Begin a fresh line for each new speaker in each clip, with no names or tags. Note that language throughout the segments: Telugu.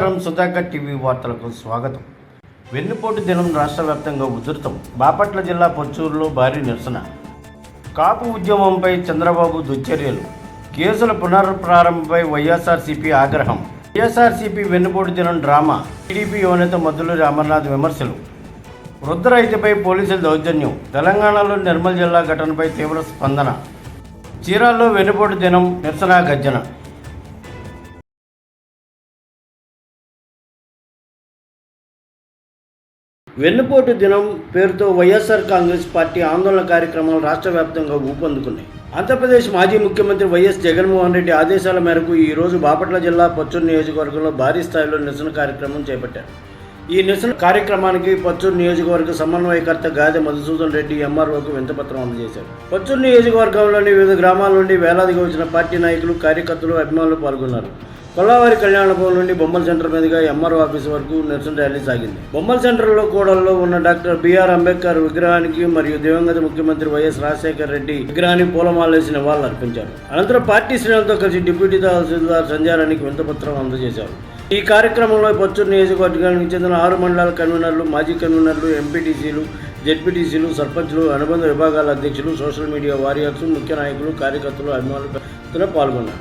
నమస్కారం సుధాకర్ టీవీ వార్తలకు స్వాగతం. వెన్నుపోటు దినం రాష్ట్ర వ్యాప్తంగా ఉధృతం. బాపట్ల జిల్లా పొచ్చూరులో భారీ నిరసన. కాపు ఉద్యమంపై చంద్రబాబు దుశ్చర్యలు. కేసుల పునఃప్రారంభంపై వైఎస్ఆర్సీపీ ఆగ్రహం. వైఎస్ఆర్సీపీ వెన్నుపోటు దినం డ్రామా. టీడీపీ యువనేత మద్దులూరి అమర్నాథ్ విమర్శలు. వృద్ధ రైతుపై పోలీసుల దౌర్జన్యం. తెలంగాణలో నిర్మల్ జిల్లా ఘటనపై తీవ్ర స్పందన. చీరాల్లో వెన్నుపోటు దినం నిరసన గర్జన. వెన్నుపోటు దినం పేరుతో వైఎస్ఆర్ కాంగ్రెస్ పార్టీ ఆందోళన కార్యక్రమాలు రాష్ట్ర వ్యాప్తంగా ఊపందుకున్నాయి. ఆంధ్రప్రదేశ్ మాజీ ముఖ్యమంత్రి వైఎస్ జగన్మోహన్ రెడ్డి ఆదేశాల మేరకు ఈరోజు బాపట్ల జిల్లా పచ్చూరు నియోజకవర్గంలో భారీ స్థాయిలో నిరసన కార్యక్రమం చేపట్టారు. ఈ నిరసన కార్యక్రమానికి పచ్చూరు నియోజకవర్గ సమన్వయకర్త గాదె మధుసూదన్ రెడ్డి ఎంఆర్ఓకు వింతపత్రం అందజేశారు. పచ్చూరు నియోజకవర్గంలోని వివిధ గ్రామాల నుండి వేలాదిగా వచ్చిన పార్టీ నాయకులు కార్యకర్తలు అభిమానులు పాల్గొన్నారు. కొల్లవారి కళ్యాణభవన్ నుండి బొమ్మల సెంటర్ మీదుగా ఎంఆర్ఓ ఆఫీస్ వరకు నిరసన ర్యాలీ సాగింది. బొమ్మల సెంటర్లో కూడల్లో ఉన్న డాక్టర్ బిఆర్ అంబేద్కర్ విగ్రహానికి మరియు దివంగత ముఖ్యమంత్రి వైఎస్ రాజశేఖర రెడ్డి విగ్రహానికి పూలమాలేసి నివాళులు అర్పించారు. అనంతరం పార్టీ శ్రేణులతో కలిసి డిప్యూటీ తహసీల్దార్ సంజారానికి వింతపత్రం అందజేశారు. ఈ కార్యక్రమంలో పొచ్చూరు నియోజకవర్గానికి చెందిన ఆరు మండలాల కన్వీనర్లు మాజీ కన్వీనర్లు ఎంపీటీసీలు జెడ్పీటీసీలు సర్పంచ్లు అనుబంధ విభాగాల అధ్యక్షులు సోషల్ మీడియా వారియర్స్ ముఖ్య నాయకులు కార్యకర్తలు అభిమానులు పాల్గొన్నారు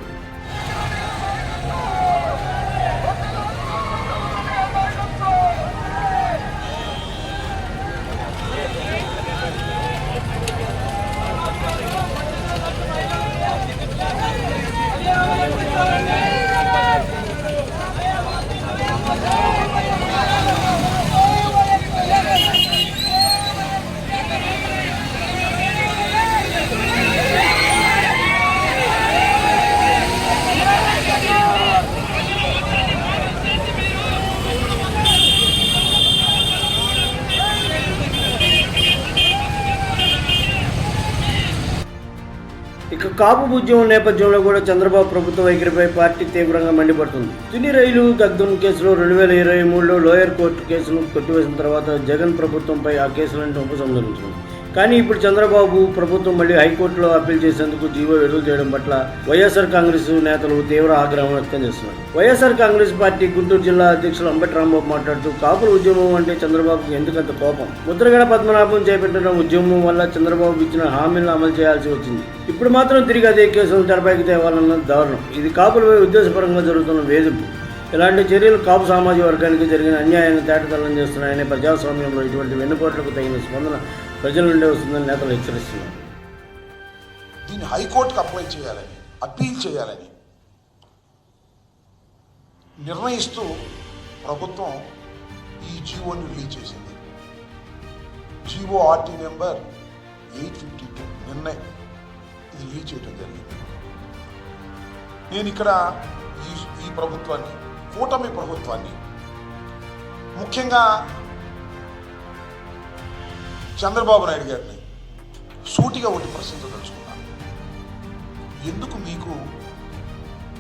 ఇక కాపు ఉద్యమం నేపథ్యంలో కూడా చంద్రబాబు ప్రభుత్వ వైఖరిపై పార్టీ తీవ్రంగా మండిపడుతుంది. తుని రైలు దగ్ధం కేసులో రెండు వేల ఇరవై మూడులో లోయర్ కోర్టు కేసును కొట్టివేసిన తర్వాత జగన్ ప్రభుత్వంపై ఆ కేసులను ఉపసంహరించింది. కానీ ఇప్పుడు చంద్రబాబు ప్రభుత్వం మళ్ళీ హైకోర్టులో అప్పీల్ చేసేందుకు జీవో విడుదల చేయడం పట్ల వైఎస్ఆర్ కాంగ్రెస్ నేతలు తీవ్ర ఆగ్రహం వ్యక్తం చేస్తున్నారు. వైఎస్ఆర్ కాంగ్రెస్ పార్టీ గుంటూరు జిల్లా అధ్యక్షులు అంబటి రాంబాబు మాట్లాడుతూ కాపుల ఉద్యమం అంటే చంద్రబాబుకు ఎందుకంత కోపం? ముద్రగడ పద్మనాభం చేపట్టిన ఉద్యమం వల్ల చంద్రబాబు ఇచ్చిన హామీలను అమలు చేయాల్సి వచ్చింది. ఇప్పుడు మాత్రం తిరిగి అదే కేసులను తెరపైకి తేవాలన్న దారుణం. ఇది కాపులపై ఉద్దేశపరంగా జరుగుతున్న వేధింపు. ఇలాంటి చర్యలు కాపు సామాజిక వర్గానికి జరిగిన అన్యాయాన్ని తేటతల్లం చేస్తున్నాయని ప్రజాస్వామ్యంలో ఇటువంటి వెన్నుపోట్లకు తగిన స్పందన ప్రజల నుండే వస్తుందని నేతలు హెచ్చరిస్తున్నారు.
దీన్ని హైకోర్టుకు అప్లై చేయాలని అప్పీల్ చేయాలని నిర్ణయిస్తూ ప్రభుత్వం ఈ జీవోని రిలీజ్ చేసింది. GO RT number eight fifty two నిర్ణయం ఇది రిలీజ్ చేయడం జరిగింది. నేను ఇక్కడ ఈ ఈ ప్రభుత్వాన్ని కూటమి ప్రభుత్వాన్ని ముఖ్యంగా చంద్రబాబు నాయుడు గారిని సూటిగా ఒకటి ప్రశ్నించదలుచుకున్నాను. ఎందుకు మీకు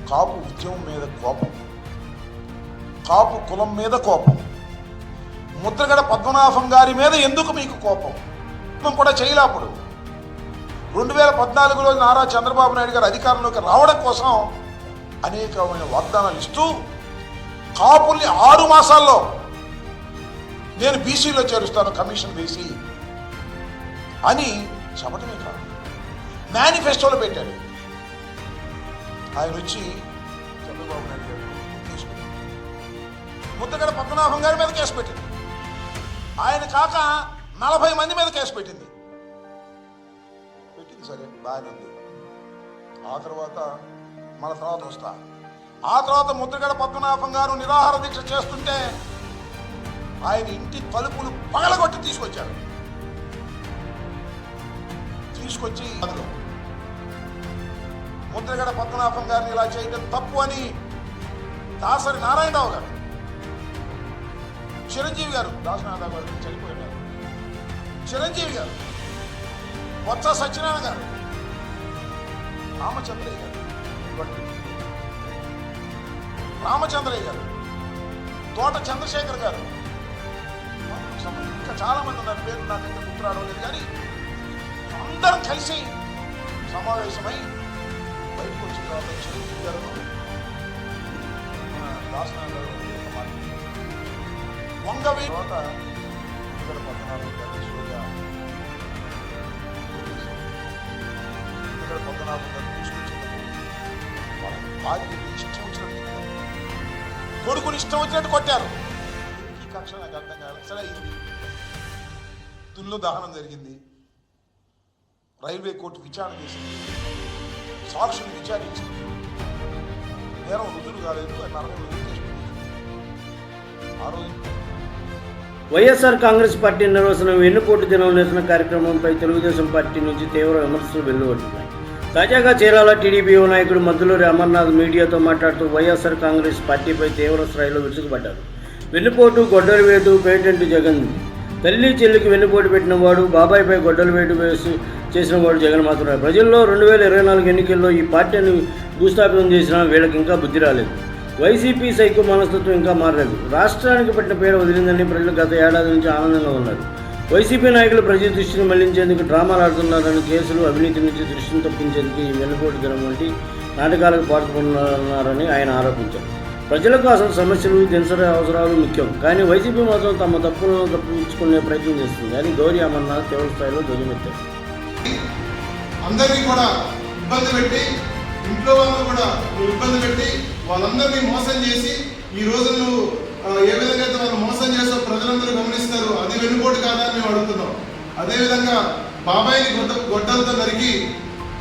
కాపు ఉద్యమం మీద కోపం? కాపు కులం మీద కోపం? ముద్రగడ పద్మనాభం గారి మీద ఎందుకు మీకు కోపం? మనం కూడా చేయలేనప్పుడు రెండు వేల పద్నాలుగులో నారా చంద్రబాబు నాయుడు గారు అధికారంలోకి రావడం కోసం అనేకమైన వాగ్దానాలు ఇస్తూ కాపుల్ని ఆరు మాసాల్లో నేను బీసీలో చేరుస్తాను కమిషన్ వేసి అని చెప్పటమే కాదు మేనిఫెస్టోలో పెట్టాడు ఆయన వచ్చి చంద్రబాబు నాయుడు గారు కేసు పెట్టారు. ముద్దగడ పద్మనాభం గారి మీద కేసు పెట్టింది. ఆయన కాక నలభై మంది మీద కేసు పెట్టింది. పెట్టింది సరే బాగానే ఉంది. ఆ తర్వాత మన తర్వాత వస్తా. ఆ తర్వాత ముద్రగడ పద్మనాభం గారు నిరాహార దీక్ష చేస్తుంటే ఆయన ఇంటి తలుపులు పగలగొట్టి తీసుకొచ్చారు. తీసుకొచ్చి అందులో. ముద్రగడ పద్మనాభం గారిని ఇలా చేయడం తప్పు అని దాసరి నారాయణరావు గారు చిరంజీవి గారు దాసనారాయణ గారు చనిపోయారు. చిరంజీవి గారు బొత్స సత్యనారాయణ గారు రామచంద్రయ్య గారు రామచంద్రయ్య గారు తోట చంద్రశేఖర్ గారు. ఇంకా చాలా మంది ఉన్నారు. పేరు నా గుర్తు లేదు. కానీ అందరం కలిసి సమావేశమై బయటకు వచ్చిన తర్వాత చిరంజీవి మన వంగవి తర్వాత ఇక్కడ ఇక్కడ ఇష్టం వచ్చినట్టు కొడుకుని ఇష్టం వచ్చినట్టు కొట్టారు. ఈ కక్ష నాకు అర్థం కాలేదు. సరే అయింది. తుల్లో దహనం జరిగింది. రైల్వే కోర్టు విచారణ చేసింది. సాక్షులు విచారించింది. నేరం రుజువు కాలేదు అని ఆ రోజు
వైఎస్ఆర్ కాంగ్రెస్ పార్టీ నిర్వహణ వెన్నుపోటు దినం నిరసన కార్యక్రమంపై తెలుగుదేశం పార్టీ నుంచి తీవ్ర విమర్శలు వెల్లువడుతున్నాయి తాజాగా చీరాల టీడీపీ నాయకుడు మద్దులూరి అమర్నాథ్ మీడియాతో మాట్లాడుతూ వైఎస్ఆర్ కాంగ్రెస్ పార్టీపై తీవ్ర స్థాయిలో విరుచుకుపడ్డారు. వెన్నుపోటు గొడ్డలు వేటు పేటెంట్ జగన్. తల్లి చెల్లికి వెన్నుపోటు పెట్టిన వాడు బాబాయ్పై గొడ్డలు వేటు వేసి చేసిన వాడు జగన్ మాత్రమే. ప్రజల్లో రెండు వేల ఇరవై నాలుగు ఎన్నికల్లో ఈ పార్టీని భూస్థాపితం చేసినా వీళ్ళకి ఇంకా బుద్ధి రాలేదు. వైసీపీ సైకో మనస్తత్వం ఇంకా మారలేదు. రాష్ట్రానికి పట్టిన పేరు వదిలిందని ప్రజలు గత ఏడాది నుంచి ఆనందంగా ఉన్నారు. వైసీపీ నాయకులు ప్రజల దృష్టిని మళ్ళించేందుకు డ్రామాలు ఆడుతున్నారని కేసులు అవినీతి నుంచి దృష్టిని తప్పించేందుకు ఈ వెన్నుపోటు దినం వంటి నాటకాలకు పాల్గొన్నారని ఆయన ఆరోపించారు. ప్రజలకు అసలు సమస్యలు దినసరి అవసరాలు ముఖ్యం. కానీ వైసీపీ మాత్రం తమ తప్పులను తప్పించుకునే ప్రయత్నం చేస్తుంది. అని గౌరీ అమర్నాథ్ తీవ్ర స్థాయిలో ధ్వజమెత్తారు.
అందరినీ కూడా ఇబ్బంది పెట్టి ఇంట్లో వాళ్ళని కూడా నువ్వు ఇబ్బంది పెట్టి వాళ్ళందరినీ మోసం చేసి ఈ రోజు నువ్వు ఏ విధంగా అయితే వాళ్ళు మోసం చేస్తావు ప్రజలందరూ గమనిస్తారు అది వెనుకోటు కాదా అని మేము అడుగుతున్నాం. అదేవిధంగా బాబాయిని గొడ్డ గొడ్డలతో నరికి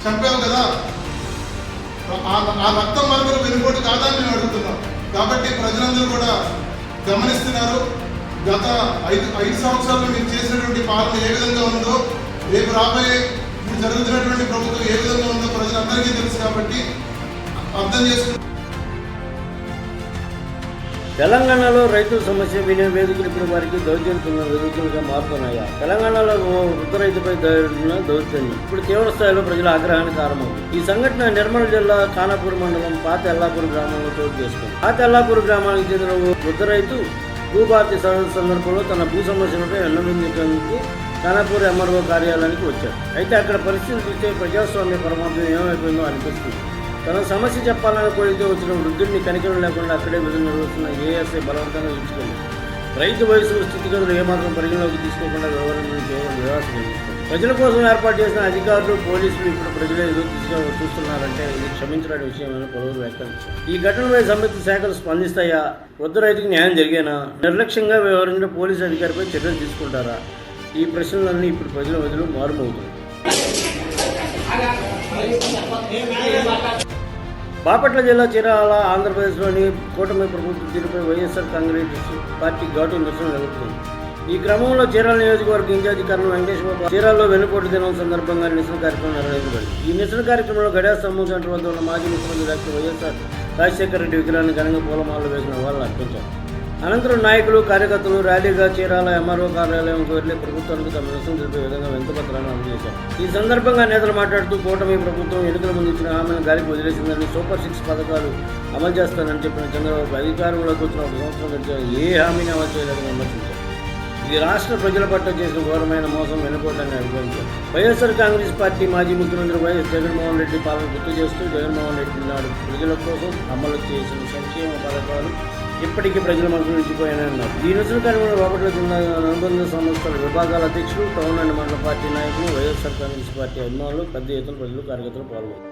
చంపావు కదా? ఆ రక్తం మరొకరు వెనుకోటు కాదా అని మేము అడుగుతున్నాం. కాబట్టి ప్రజలందరూ కూడా గమనిస్తున్నారు. గత ఐదు ఐదు సంవత్సరాలు మీరు చేసినటువంటి పాలన ఏ విధంగా ఉందో రేపు రాబోయే ఇప్పుడు జరుగుతున్నటువంటి ప్రభుత్వం ఏ విధంగా ఉందో ప్రజలందరికీ తెలుసు కాబట్టి అర్థం చేసుకుని
తెలంగాణలో రైతుల సమస్య వినే వేదికలు ఇప్పుడు వారికి దౌర్జన్య వేదికలుగా మారుతున్నాయా? తెలంగాణలో వృద్ధ రైతుపై దౌర్జన్యం ఇప్పుడు తీవ్ర స్థాయిలో ప్రజల ఆగ్రహానికి కారణమవుతుంది ఈ సంఘటన నిర్మల్ జిల్లా ఖానాపూర్ మండలం పాత ఎల్లాపూర్ గ్రామంలో చోటు చేసుకుంది. పాత ఎల్లాపూర్ గ్రామానికి చెందిన వృద్ధ రైతు భూభారతి సదస్సు సందర్భంలో తన భూ సమస్యలపై విన్నవించేందుకు ఖానాపూర్ ఎంఆర్ఓ కార్యాలయానికి వచ్చారు. అయితే అక్కడ పరిస్థితి చూస్తే ప్రజాస్వామ్య పరమార్థం ఏమైపోయిందో అనిపిస్తుంది. తన సమస్య చెప్పాలని కోరితే వచ్చిన వృద్ధుడిని కనికరం లేకుండా అక్కడే విధులు నిర్వహిస్తున్న ఏఎస్ఐ బలవంతంగా ఉంచుకుంది రైతు వయసు స్థితిగతులు ఏమాత్రం పరిగణలోకి తీసుకోకుండా వివరణ కేవలం నిరాశ కలిగిస్తుంది ప్రజల కోసం ఏర్పాటు చేసిన అధికారులు పోలీసులు ఇప్పుడు ప్రజలు ఎదురు చూస్తున్నారంటే ఇది క్షమించడానికి విషయమని పలువురు వ్యాఖ్యానించారు. ఈ ఘటనపై సంబంధిత శాఖలు స్పందిస్తాయా? వృద్ధ రైతుకి న్యాయం జరిగేనా? నిర్లక్ష్యంగా వ్యవహరించిన పోలీసు అధికారిపై చర్యలు తీసుకుంటారా? ఈ ప్రశ్నలన్నీ ఇప్పుడు ప్రజల వదిలి మారుమవుతున్నాయి. బాపట్ల జిల్లా చీరాల ఆంధ్రప్రదేశ్లోని కూటమి ప్రభుత్వ తీరుపై వైఎస్ఆర్ కాంగ్రెస్ పార్టీ ఘాటు నిరసన జరుగుతుంది. ఈ క్రమంలో చీరాల నియోజకవర్గ ఇన్ఛార్జి కర్నూలు వెంకటేశ్వర చీరాల్లో వెన్నుపోటు దినం సందర్భంగా నిరసన కార్యక్రమం నిర్వహించబడింది. ఈ నిరసన కార్యక్రమంలో గడియా స్తంభం సెంటర్ వద్ద ఉన్న మాజీ ముఖ్యమంత్రి డాక్టర్ వైఎస్ఆర్ రాజశేఖర రెడ్డి విగ్రహాన్ని ఘనంగా పూలమాలలు వేసిన వాళ్ళు అర్పించారు. అనంతరం నాయకులు కార్యకర్తలు ర్యాలీగా చీరాల ఎంఆర్ఓ కార్యాలయంకు వెళ్ళి ప్రభుత్వానికి తమ నిరసన తెలిపే విధంగా వింతపత్రాలను అందజేశారు. ఈ సందర్భంగా నేతలు మాట్లాడుతూ కూటమి ప్రభుత్వం ఎన్నికల ముందు ఇచ్చిన హామీని గాలికి వదిలేసిందని సూపర్ సిక్స్ పథకాలు అమలు చేస్తానని చెప్పిన చంద్రబాబు అధికారంలోకి వచ్చిన ఒక సంవత్సరం గడిచిన ఏ హామీని అమలు చేయలేదని విమర్శించారు. ఇది రాష్ట్ర ప్రజల పట్ల చేసిన ఘోరమైన మోసం వెనుకోవడాన్ని అభిప్రాయించారు వైఎస్ఆర్ కాంగ్రెస్ పార్టీ మాజీ ముఖ్యమంత్రి వైఎస్ జగన్మోహన్ రెడ్డి పాలన గుర్తు చేస్తూ జగన్మోహన్ రెడ్డి నాడు ప్రజల కోసం అమలు చేసిన సంక్షేమ పథకాలు ఇప్పటికీ ప్రజల మనసు నిలిచిపోయాయన్నారు ఈ రోజున కనుగొన్న బాపట్ల జిల్లా అనుబంధ సంస్థల విభాగాల అధ్యక్షులు టౌన్ అండ్ మండల పార్టీ నాయకులు వైఎస్ఆర్ కాంగ్రెస్ పార్టీ అభిమానులు పెద్ద ఎత్తున ప్రజలు కార్యకర్తలు పాల్గొన్నారు